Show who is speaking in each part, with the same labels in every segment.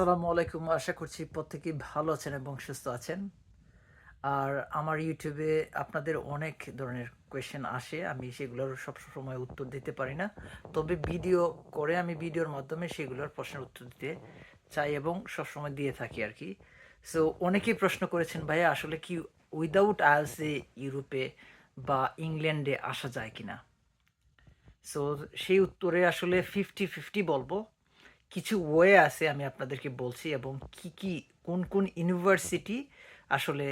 Speaker 1: আসসালামু আলাইকুম। আশা করছি প্রত্যেকেই ভালো আছেন এবং সুস্থ আছেন। আর আমার ইউটিউবে আপনাদের অনেক ধরনের কোয়েশ্চেন আসে। আমি সেগুলোর সব সময় উত্তর দিতে পারি না। তবে ভিডিও করে আমি ভিডিওর মাধ্যমে সেগুলোর প্রশ্নের উত্তর দিতে চাই এবং সবসময় দিয়ে থাকি আর কি। সো অনেকেই প্রশ্ন করেছেন, ভাইয়া, আসলে কি উইদাউট আইএলসে ইউরোপে বা ইংল্যান্ডে আসা যায় কিনা? সো সেই উত্তরে আসলে ফিফটি ফিফটি বলব। কিছু ওয়ে আছে আমি আপনাদেরকে বলছি এবং কি কি, কোন কোন ইউনিভার্সিটি আসলে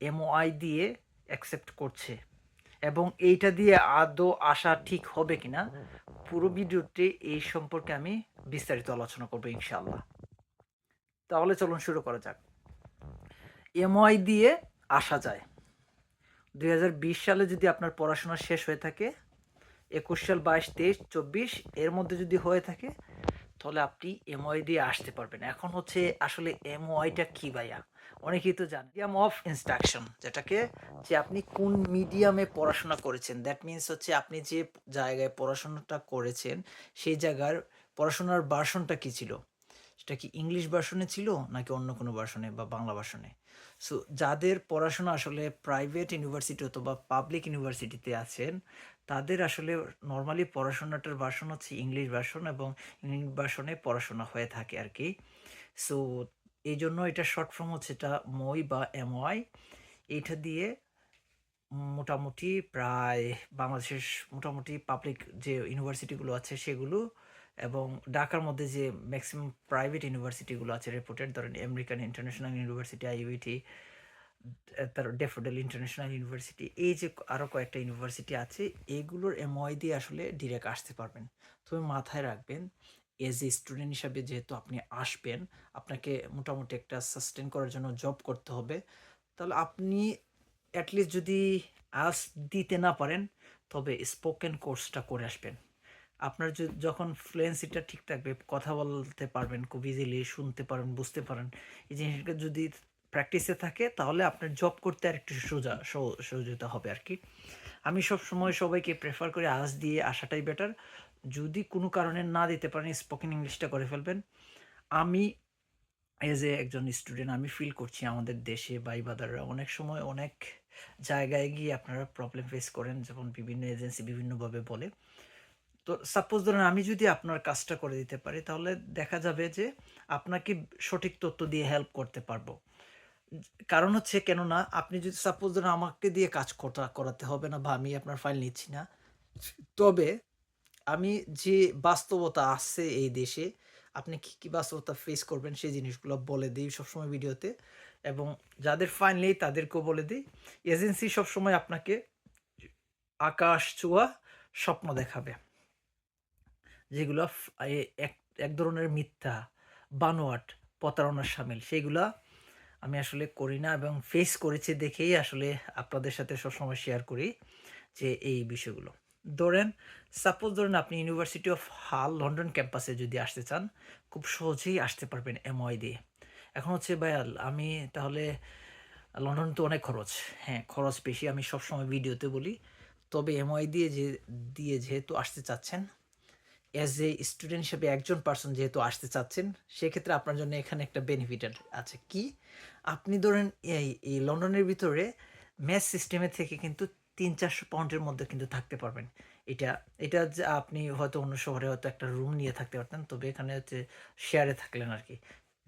Speaker 1: এমওআই দিয়ে অ্যাকসেপ্ট করছে এবং এইটা দিয়ে আদৌ আসা ঠিক হবে কিনা, পুরো ভিডিওতে এই সম্পর্কে আমি বিস্তারিত আলোচনা করব ইনশাল্লাহ তাহলে চলুন শুরু করা যাক। এমওআই দিয়ে আসা যায়। দুই হাজার বিশ সালে যদি আপনার পড়াশোনা শেষ হয়ে থাকে, একুশ সাল, বাইশ, তেইশ, চব্বিশ, এর মধ্যে যদি হয়ে থাকে তাহলে আপনি এমওয়াই দিয়ে আসতে পারবেন। এখন হচ্ছে আসলে এমওয়াইটা কি ভাইয়া? অনেকেই তো জানেন মিডিয়াম অফ ইনস্ট্রাকশন যেটাকে যে আপনি কোন মিডিয়ামে পড়াশোনা করেছেন। দ্যাট মিনস হচ্ছে আপনি যে জায়গায় পড়াশোনাটা করেছেন, সেই জায়গার পড়াশোনার ভার্সনটা কী ছিল? সেটা কি ইংলিশ ভার্সনে ছিল, নাকি অন্য কোনো ভার্সনে বা বাংলা ভার্সনে সো যাদের পড়াশোনা আসলে প্রাইভেট ইউনিভার্সিটি অথবা পাবলিক ইউনিভার্সিটিতে আছেন, তাদের আসলে নর্মালি পড়াশোনাটার ভার্সন হচ্ছে ইংলিশ ভার্সন এবং ইংলিশ ভার্সনে পড়াশোনা হয়ে থাকে আর কি সো এই জন্য এটা শর্ট ফর্ম হচ্ছে এটা মই বা এমওয়াই এইটা দিয়ে মোটামুটি প্রায় বাংলাদেশের মোটামুটি পাবলিক যে ইউনিভার্সিটিগুলো আছে সেগুলো এবং ঢাকার মধ্যে যে ম্যাক্সিমাম প্রাইভেট ইউনিভার্সিটিগুলো আছে রেপুটেড ধরেন আমেরিকান ইন্টারন্যাশনাল ইউনিভার্সিটি আইইউটি তার ডেফোডেল ইন্টারন্যাশনাল ইউনিভার্সিটি এই যে আরও কয়েকটা ইউনিভার্সিটি আছে, এগুলোর এমওয়াই দিয়ে আসলে ডিরেক্ট আসতে পারবেন। তবে মাথায় রাখবেন এজ এ স্টুডেন্ট হিসাবে যেহেতু আপনি আসবেন, আপনাকে মোটামুটি একটা সাস্টেন করার জন্য জব করতে হবে। তাহলে আপনি অ্যাটলিস্ট যদি আস দিতে না পারেন, তবে স্পোকেন কোর্সটা করে আসবেন। আপনার যখন ফ্লুয়েন্সিটা ঠিক থাকবে, কথা বলতে পারবেন, খুব ইজিলি শুনতে পারেন, বুঝতে পারেন, এই জিনিসটা যদি প্র্যাকটিসে থাকে, তাহলে আপনার জব করতে আর একটু সোজা সহ- সহযোগিতা হবে আর কি। আমি সব সময় সবাইকে প্রেফার করি আজ দিয়ে আসাটাই বেটার যদি কোনো কারণে না দিতে পারেন স্পোকেন ইংলিশটা করে ফেলবেন। আমি এজ এ একজন স্টুডেন্ট আমি ফিল করছি আমাদের দেশে ভাই বাদাররা অনেক সময় অনেক জায়গায় গিয়ে আপনারা প্রবলেম ফেস করেন, যেমন বিভিন্ন এজেন্সি বিভিন্নভাবে বলে। তো সাপোজ ধরেন আমি যদি আপনার কাজটা করে দিতে পারি, তাহলে দেখা যাবে যে আপনাকে সঠিক তথ্য দিয়ে হেল্প করতে পারব। কারণ হচ্ছে কেননা আপনি যদি সাপোজ ধরেন আমাকে দিয়ে কাজ করা করাতে হবে না বা আমি আপনার ফাইল নিচ্ছি না, তবে আমি যে বাস্তবতা আছে এই দেশে, আপনি কি কি বাস্তবতা ফেস করবেন সেই জিনিসগুলো বলে দিই সবসময় ভিডিওতে। এবং যাদের ফাইল নেই তাদেরকেও বলে দিই এজেন্সি সবসময় আপনাকে আকাশ ছোঁয়া স্বপ্ন দেখাবে। যেগুলো এক এক ধরনের মিথ্যা, বানোয়াট, প্রতারণার সামিল, সেইগুলা আমি আসলে করি না এবং ফেস করেছি দেখেই আসলে আপনাদের সাথে সবসময় শেয়ার করি যে এই বিষয়গুলো। ধরেন সাপোজ ধরেন আপনি ইউনিভার্সিটি অফ হাল লন্ডন ক্যাম্পাসে যদি আসতে চান, খুব সহজেই আসতে পারবেন এমওয়াই দিয়ে। এখন হচ্ছে ভাইয়াল আমি তাহলে লন্ডন তো অনেক খরচ। হ্যাঁ খরচ বেশি, আমি সবসময় ভিডিওতে বলি। তবে এমওয়াই দিয়ে যে, দিয়ে যেহেতু আসতে চাচ্ছেন অ্যাজ এ স্টুডেন্ট হিসেবে একজন পার্সন যেহেতু আসতে চাচ্ছেন, সেক্ষেত্রে আপনার জন্য এখানে একটা বেনিফিট আছে। কি? আপনি ধরেন এই এই লন্ডনের ভিতরে ম্যাথ সিস্টেমে থেকে কিন্তু তিন চারশো পাউন্ডের মধ্যে কিন্তু থাকতে পারবেন। এটা এটা যে আপনি হয়তো অন্য শহরে হয়তো একটা রুম নিয়ে থাকতে পারতেন, তবে এখানে হচ্ছে শেয়ারে থাকলেন আর কি।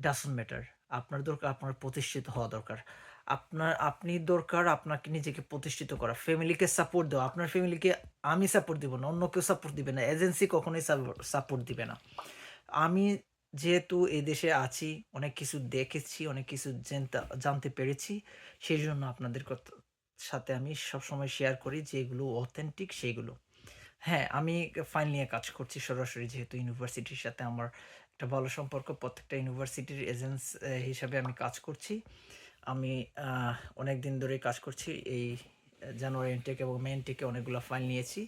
Speaker 1: ডাজন্ট ম্যাটার আপনার দরকার, আপনার প্রতিষ্ঠিত হওয়া দরকার। আপনার, আপনি দরকার আপনাকে নিজেকে প্রতিষ্ঠিত করা ফ্যামিলিকে সাপোর্ট দেওয়া। আপনার ফ্যামিলিকে আমি সাপোর্ট দিব না, অন্য কেউ সাপোর্ট দিবে না এজেন্সি কখনোই সাপোর্ট দিবে না। আমি যেহেতু এই দেশে আছি, অনেক কিছু দেখেছি, অনেক কিছু জানতে- পেরেছি, সেই জন্য আপনাদের সাথে আমি সবসময় শেয়ার করি যেগুলো অথেন্টিক সেইগুলো। হ্যাঁ আমি ফাইল নিয়ে কাজ করছি সরাসরি যেহেতু ইউনিভার্সিটির সাথে আমার একটা ভালো সম্পর্ক। প্রত্যেকটা ইউনিভার্সিটির এজেন্স হিসাবে আমি কাজ করছি। আমি অনেক দিন ধরেই কাজ করছি। এই জানুয়ারি ইনটেক এবং মে ইনটেকে অনেকগুলো ফাইল নিয়েছি।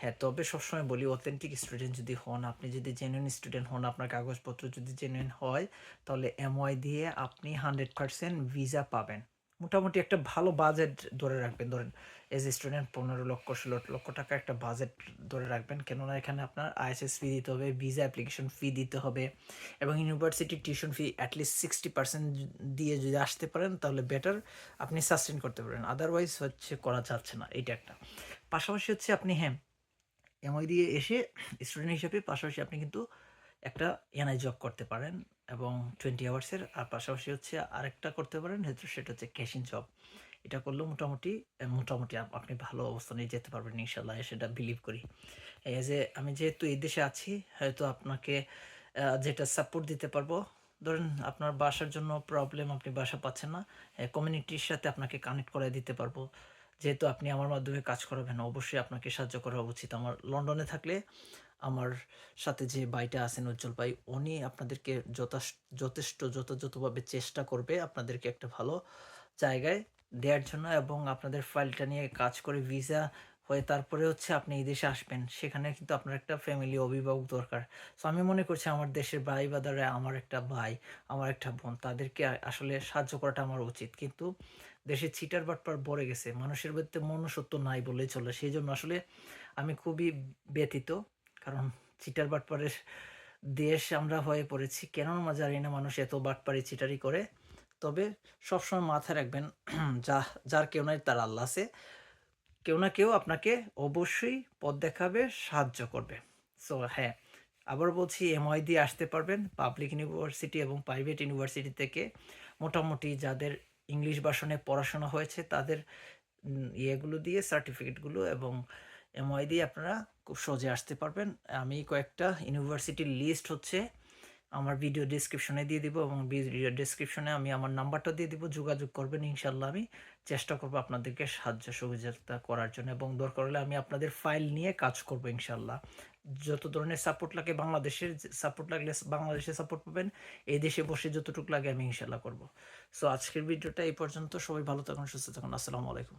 Speaker 1: হ্যাঁ তবে সবসময় বলি অথেন্টিক স্টুডেন্ট যদি হন, আপনি যদি জেনুইন স্টুডেন্ট হন, আপনার কাগজপত্র যদি জেনুইন হয়, তাহলে এমওয়াই দিয়ে আপনি হান্ড্রেড পারসেন্ট ভিসা পাবেন। মোটামুটি একটা ভালো বাজেট ধরে রাখবেন। ধরেন এজ স্টুডেন্ট পনেরো লক্ষ, ষোলো লক্ষ টাকা একটা বাজেট ধরে রাখবেন। কেননা এখানে আপনার আইএসএস ফি দিতে হবে ভিসা অ্যাপ্লিকেশন ফি দিতে হবে এবং university tuition fee at least sixty percent দিয়ে যদি আসতে পারেন, তাহলে বেটার আপনি সাস্টেন করতে পারেন আদারওয়াইজ হচ্ছে করা যাচ্ছে না। এইটা একটা। পাশাপাশি হচ্ছে আপনি হ্যাঁ এমআই দিয়ে এসে স্টুডেন্ট হিসেবে পাশাপাশি আপনি কিন্তু একটা এনআই জব করতে পারেন। এবং টোয়েন্টি আওয়ার্সের আর পাশাপাশি হচ্ছে আরেকটা করতে পারেন সেটা হচ্ছে ক্যাশিং জব এটা করলেও মোটামুটি মোটামুটি আপনি ভালো অবস্থানে যেতে পারবেন ইনশাল্লাহ সেটা বিলিভ করি। এই যে, আমি যেহেতু এই দেশে আছি, হয়তো আপনাকে যেটা সাপোর্ট দিতে পারব, ধরেন আপনার বাসার জন্য প্রবলেম আপনি বাসা পাচ্ছেন না কমিউনিটির সাথে আপনাকে কানেক্ট করে দিতে পারব। যেহেতু আপনি আমার মাধ্যমে কাজ করাবেন, অবশ্যই আপনাকে সাহায্য করা উচিত। আমার লন্ডনে থাকলে আমার সাথে যে ভাইটা আছেন উজ্জ্বল ভাই, উনি আপনাদেরকে যথেষ্ট, যথাযথভাবে চেষ্টা করবে আপনাদেরকে একটা ভালো জায়গায় দেওয়ার জন্য এবং আপনাদের ফাইলটা নিয়ে কাজ করে ভিসা হয়ে তারপরে হচ্ছে আপনি এই দেশে আসবেন। সেখানে কিন্তু আপনার একটা ফ্যামিলি অভিভাবক দরকার। সো আমি মনে করছি আমার দেশের ভাই বাদারে আমার একটা ভাই, আমার একটা বোন, তাদেরকে আসলে সাহায্য করাটা আমার উচিত। কিন্তু দেশে ছিটার বাটপার ভরে গেছে। মানুষের মধ্যে মনুষ্যত্ব নাই বলেই চলে। সেই জন্য আসলে আমি খুবই ব্যতীত কারণ চিটার বাটপারের দেশ আমরা হয়ে পড়েছি। কেন আমরা জানি না মানুষ এত বাটপারি চিটারি করে। তবে সবসময় মাথায় রাখবেন, যা, যার কেউ নাই তার আল্লাহ আছে। কেউ না কেউ আপনাকে অবশ্যই পথ দেখাবে, সাহায্য করবে। সো হ্যাঁ আবার বলছি এমআই দিয়ে আসতে পারবেন পাবলিক ইউনিভার্সিটি এবং প্রাইভেট ইউনিভার্সিটি থেকে। মোটামুটি যাদের ইংলিশ ভাষণে পড়াশোনা হয়েছে, তাদের ইয়েগুলো দিয়ে সার্টিফিকেটগুলো এবং এমআই দিয়ে আপনারা খুব সহজে আসতে পারবেন। আমি কয়েকটা ইউনিভার্সিটির লিস্ট হচ্ছে, আমার ভিডিও ডিসক্রিপশনে দিয়ে দিব এবং ভিডিও ডিসক্রিপশনে আমি আমার নাম্বারটা দিয়ে দিব, যোগাযোগ করবেন ইনশাল্লাহ আমি। চেষ্টা করব আপনাদেরকে সাহায্য সহযোগিতা করার জন্য এবং দরকার হলে আমি আপনাদের ফাইল নিয়ে কাজ করব ইনশাল্লাহ যত ধরনের সাপোর্ট লাগে বাংলাদেশের সাপোর্ট লাগলে বাংলাদেশে সাপোর্ট পাবেন, এই দেশে বসে যতটুকু লাগে আমি ইনশাল্লাহ করব। সো আজকের ভিডিওটা এই পর্যন্ত। সবাই ভালো থাকুন, সুস্থ থাকুন। আসসালামু আলাইকুম।